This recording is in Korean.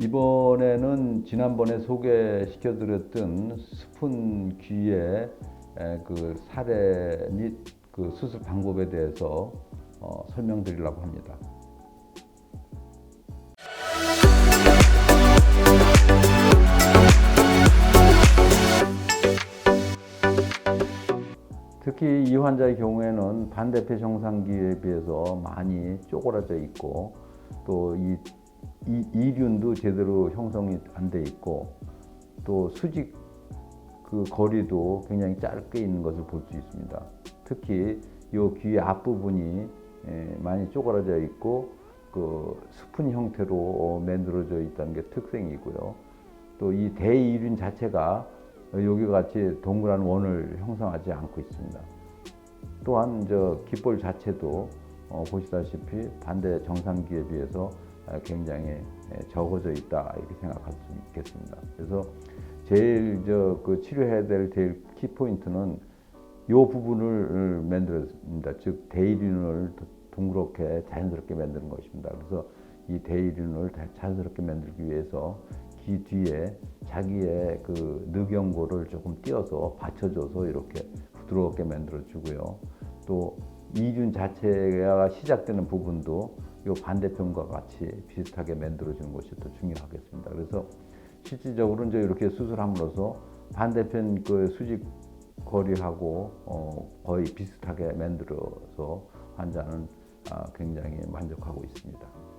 이번에는 지난번에 소개시켜 드렸던 스푼 귀의 에, 그 사례 및 그 수술 방법에 대해서 어, 설명드리려고 합니다. 특히 이 환자의 경우에는 반대편 정상기에 비해서 많이 쪼그라져 있고 또이 이륜도 제대로 형성이 안 돼 있고 또 수직 그 거리도 굉장히 짧게 있는 것을 볼 수 있습니다. 특히 이 귀의 앞부분이 에, 많이 쪼그라져 있고 그 스푼 형태로 어, 만들어져 있다는 게 특징이고요. 또 이 대이륜 자체가 여기 같이 동그란 원을 형성하지 않고 있습니다. 또한 저 귓볼 자체도 어, 보시다시피 반대 정상기에 비해서 아, 굉장히 에, 적어져 있다 이렇게 생각할 수 있겠습니다. 그래서 제일 저 그 치료해야 될 제일 키 포인트는 이 부분을 만들었습니다. 즉 대이륜을 둥그렇게 자연스럽게 만드는 것입니다. 그래서 이 대이륜을 다- 자연스럽게 만들기 위해서 귀 뒤에 자기의 그 늑연고를 조금 띄어서 받쳐줘서 이렇게 부드럽게 만들어 주고요. 또 이륜 자체가 시작되는 부분도 이 반대편과 같이 비슷하게 만들어 주는 것이 더 중요하겠습니다. 그래서 실질적으로 이제 이렇게 수술함으로써 반대편 그 수직 거리하고 어, 거의 비슷하게 만들어서 환자는 아, 굉장히 만족하고 있습니다.